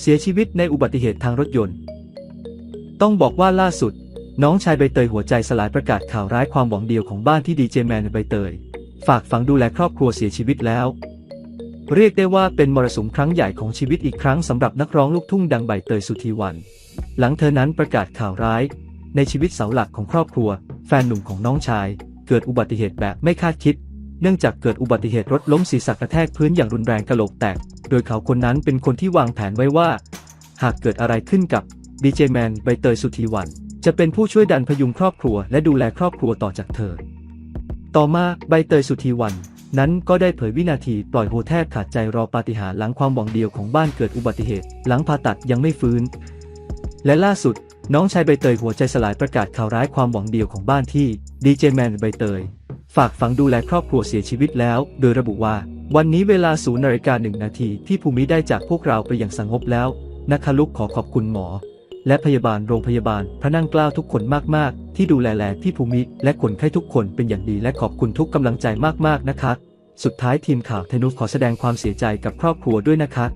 เสียชีวิตในอุบัติเหตุทางรถยนต์ ต้องบอกว่าล่าสุด น้องชายใบเตยหัวใจสลายประกาศข่าวร้ายความหวังเดียวของบ้านที่ดีเจแมนใบเตย ฝากฝังดูแลครอบครัวเสียชีวิตแล้ว เรียกได้ว่าเป็นมรสุมครั้งใหญ่ของชีวิตอีกครั้งสำหรับนักร้องลูกทุ่งดังใบเตยสุธีวัน หลังเธอนั้นประกาศข่าวร้าย ในชีวิตเสาหลักของครอบครัว แฟนหนุ่มของน้องชาย เกิดอุบัติเหตุแบบไม่คาดคิด เนื่องจากเกิดอุบัติเหตุรถล้มศีรษะกระแทกพื้นอย่างรุนแรงกระโหลกแตก โดยเขาคนนั้นเป็นคนที่วางแผนไว้ว่า หากเกิดอะไรขึ้นกับดีเจแมนใบเตยสุธีวัน จะเป็นผู้ช่วยดันพยุงครอบครัวและดูแลครอบครัวต่อจากเธอ ต่อมาใบเตยสุธีวัน นั้นก็ได้เผยวินาทีปล่อยโฮแทบขาดใจรอปาฏิหาริย์หลังความหวังเดียวของบ้านเกิดอุบัติเหตุ หลังผ่าตัดยังไม่ฟื้น และล่าสุดน้องชายใบเตยหัวใจสลายประกาศข่าวร้ายความหวังเดียวของบ้านที่ดีเจแมนใบเตย ฝากฝังดูแลครอบครัวเสียชีวิตแล้ว โดยระบุว่า วันนี้เวลาศูนย์นาฬิกาหนึ่งนาทีที่ภูมิได้จากพวกเราไปอย่างสงบแล้วนะคะลุกขอขอบคุณหมอ และพยาบาลโรงพยาบาลพระนั่งเกล้าทุกคนมากๆ ที่ดูแลแลที่ภูมิและคนไข้ทุกคนเป็นอย่างดีและขอบคุณทุกกำลังใจมากๆนะคะ สุดท้ายทีมข่าวเทนุสขอแสดงความเสียใจกับครอบครัวด้วยนะคะ